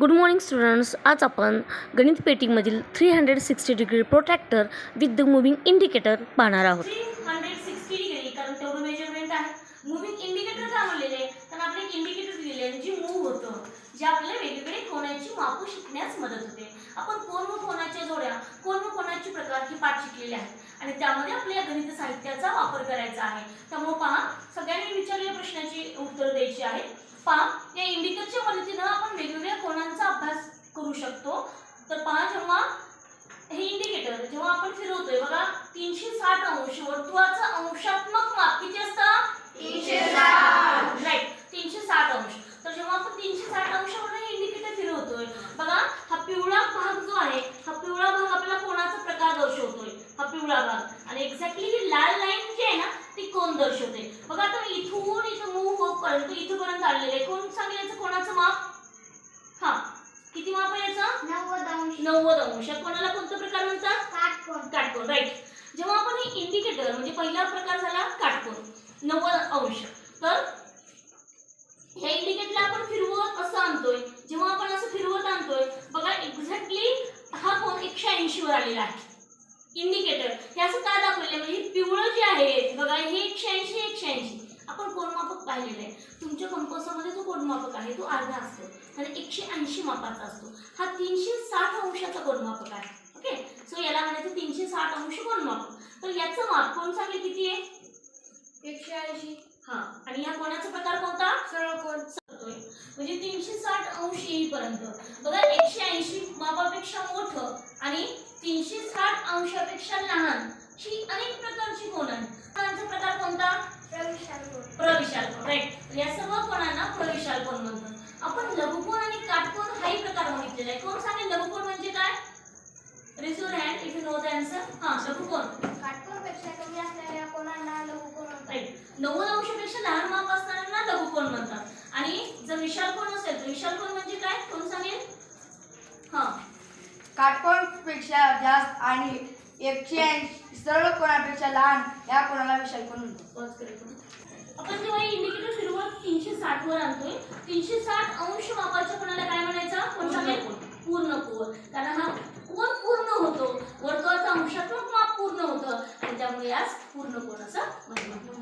Good morning students आज आपण गणित पेटीमधील three hundred sixty degree protractor with the moving indicator पाहणार आहोत. हंड्रेड सिक्स्टी डिग्री कारण तेवढं मेजरमेंट आहे. मुव्हिंग इंडिकेटर का म्हणलेले आहे आपले इंडिकेटर दिलेले जे मूव्ह होतं जे आपल्याला वेगवेगळे कोणाची मापं शिकण्यास मदत होते. आपण कोण व कोणाच्या जोड्या कोण व कोणाचे प्रकार हे पाठ शिकलेले आहेत. आणि त्यामध्ये आपल्या गणित साहित्याचा वापर करायचा आहे. त्यामुळे पहा सगळ्यांनी विचारलेल्या प्रश्नाची उत्तर द्यायची आहे पहा या इंडिकेटरच्या मदतीनं आपण वेगवेगळ्या कोणांचा अभ्यास करू शकतो तर पहा जेव्हा हे जेव्हा आपण फिरवतोय बघा तीनशे साठ अंश वर्तुळाचं अंशात्मक माप किती असतं? तीनशे. राईट तीनशे साठ अंश. तर जेव्हा आपण तीनशे साठ अंशावर इंडिकेटर फिरवतोय बघा हा पिवळा भाग जो आहे हा पिवळा भाग आपल्याला कोणाचा प्रकार दर्शवतोय? हा पिवळा भाग. आणि एक्झॅक्टली ही लाल लाईन जी आहे ना ती कोण दर्शवते? बघा आता इथून इथं मूव्ह होईपर्यंत इथपर्यंत आलेलं आहे. कोण सांगेल याचं कोणाचं माप? हा किती माप आहे याचं? नव्वद अंश. नव्वद अंश. कोणाला कोणता प्रकार म्हणतात काटकोन काटकोन राईट जेव्हा आपण हे इंडिकेटर म्हणजे पहिला प्रकार झाला काटकोन नव्वद अंश. तर ह्या इंडिकेटरला आपण फिरवत असं आणतोय. जेव्हा आपण असं फिरवत आणतोय बघा एक्झॅक्टली हा कोण एकशे ऐंशी वर आलेला आहे. इंडिकेटर हे असं का दाखवले आहे म्हणजे पिवळं जे आहे बघा हे एकशे ऐंशी एकशे ऐंशी. आपण कोणमापक पाहिलेलं आहे. तुमच्या कंपासामध्ये जो कोणमापक आहे तो अर्धा असतो. म्हणजे एकशे ऐंशी मापाचा असतो. हा तीनशे साठ अंशाचा कोणमापक आहे. ओके सो याला म्हणायचं तीनशे साठ अंश कोणमापक तर याचं माप कोण सांगेल किती आहे? एकशे ऐंशी. हा. आणि या कोणाचा प्रकार कोणता? सरळ कोण? करतोय म्हणजे तीनशे साठ अंश येईपर्यंत. बघा एकशे ऐंशी मापापेक्षा मोठं आणि तीनशे साठ अंशापेक्षा लहान ही अनेक प्रकारची कोण आहेत? प्रकार कोणता? प्रविशाल कोण. राईट या सर्व कोणांना प्रविशाल कोण म्हणतात. आपण लघुकोण आणि काटकोण हाही प्रकार बघितलेला आहे. कोण सांगेल लघुकोण म्हणजे काय? Your hand if you know the answer हां लघुकोण काटकोनपेक्षा कमी असणाऱ्या कोणाला लघु कोण म्हणतात राईट नव्वद अंशापेक्षा लहान माप असणाऱ्यांना लघुकोण म्हणतात? आणि जर विशाल कोण असेल तर विशाल कोण म्हणजे काय? कोण सांगेल? हां. काटकोणपेक्षा जास्त आणि एकशे ऐंशी सरळ कोणापेक्षा लहान या कोणाला विशाल कोण म्हणतो आपण जेव्हा इंडिकेटर फिरवत तीनशे साठ वर आणतोय तीनशे साठ अंश मापाच्या कोणाला काय म्हणायचा? कोण सांगेल? पूर्ण कोण. कारण हा कोण पूर्ण होतो? वर्तुळाचा अंशात्मक माप पूर्ण होतं. आणि त्यामुळे यास पूर्ण कोण असं म्हणतात